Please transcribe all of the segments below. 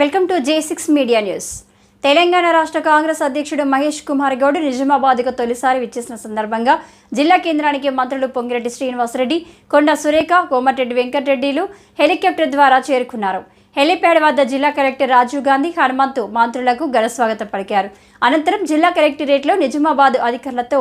Welcome to J six media news. Telangana రాష్ట్ర కాంగ్రెస్ అధ్యక్షుడు మహేష్ కుమార్ గౌడ్ నిజామాబాద్కు తొలిసారి విచ్చేసిన సందర్భంగా జిల్లా కేంద్రానికి మంత్రులు పొంగిరెడ్డి శ్రీనివాసరెడ్డి కొండ సురేఖ కోమటిరెడ్డి వెంకటరెడ్డిలు హెలికాప్టర్ ద్వారా చేరుకున్నారు. హెలిప్యాడ్ వద్ద జిల్లా కలెక్టర్ రాజీవ్ గాంధీ హనుమంతు మంత్రులకు ఘన స్వాగతం పలికారు. అనంతరం జిల్లా కలెక్టరేట్లో నిజామాబాద్ అధికారులతో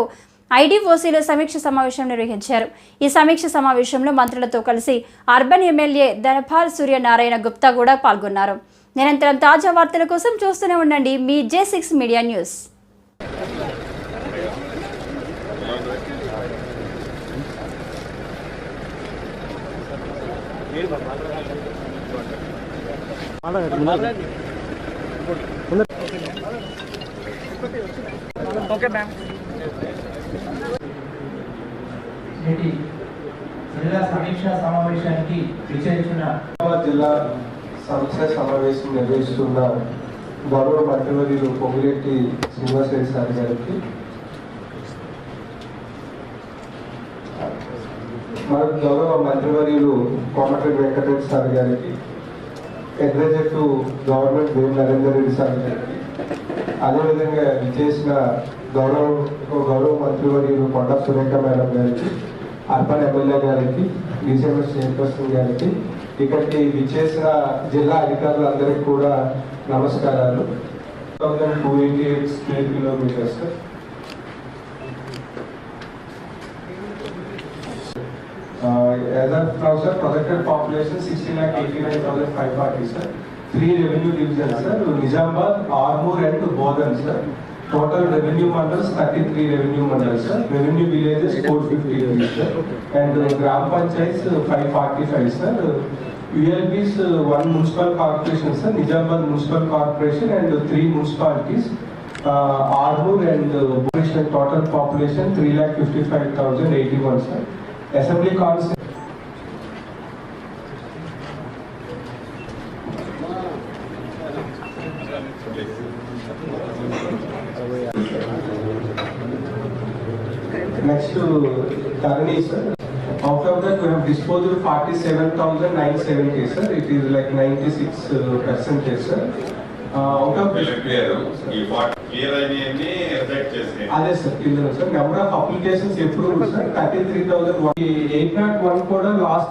ఐడీఓసీలో సమీక్ష సమావేశం నిర్వహించారు. ఈ సమీక్ష సమావేశంలో మంత్రులతో కలిసి అర్బన్ ఎమ్మెల్యే ధనపాల్ సూర్యనారాయణ గుప్తా కూడా పాల్గొన్నారు. నిరంతరం తాజా వార్తల కోసం చూస్తూనే ఉండండి మీ జే సిక్స్ మీడియా న్యూస్ నేటి జిల్లా సమీక్షా సమావేశానికి విచ్చేసిన జిల్లా సమస్య సమావేశం నిర్వహిస్తున్న గౌరవ మంత్రివర్యులు పొంగిరెడ్డి శ్రీనివాసరెడ్డి సార్ గారికి. మన గౌరవ మంత్రివర్యులు కోమటిరెడ్డి వెంకటరెడ్డి సార్ గారికి executive government whip Narender Reddy sir గారికి అదేవిధంగా విచ్చేసిన గౌరవ గౌరవ మంత్రివర్యులు కొండ సురేఖ మేడం గారికి అర్బన్ ఎమ్మెల్యే గారికి డిసెంబర్ చైర్పర్సన్ గారికి ఇక్కడికి విచ్చేసిన జిల్లా అధికారులందరికీ కూడా నమస్కారాలు. Thousand two eighty eight square kilometres as of now sir projected population sixty lakh eighty nine thousand five forty sir three revenue division sir Nizamabad Armoor Total revenue models, 33 revenue models, sir. Revenue villages, 453, sir. And uh, Gram Panchayats, uh, 545, sir. Uh, ULBs, uh, one municipal corporation, sir. Nizamabad Municipal Corporation and uh, three municipalities. Uh, Arhur and uh, population, total population, 3,55,081, sir. Assembly Council. Thank you. Next to Tarani sir. Out of that we have disposed of forty-seven thousand nine seventy sir. It is like ninety-six percentage sir. Uh, out of చేసినాయి అదే sir కింద sir number of applications ఎప్పుడు sir thirty three thousand eight not one కూడా last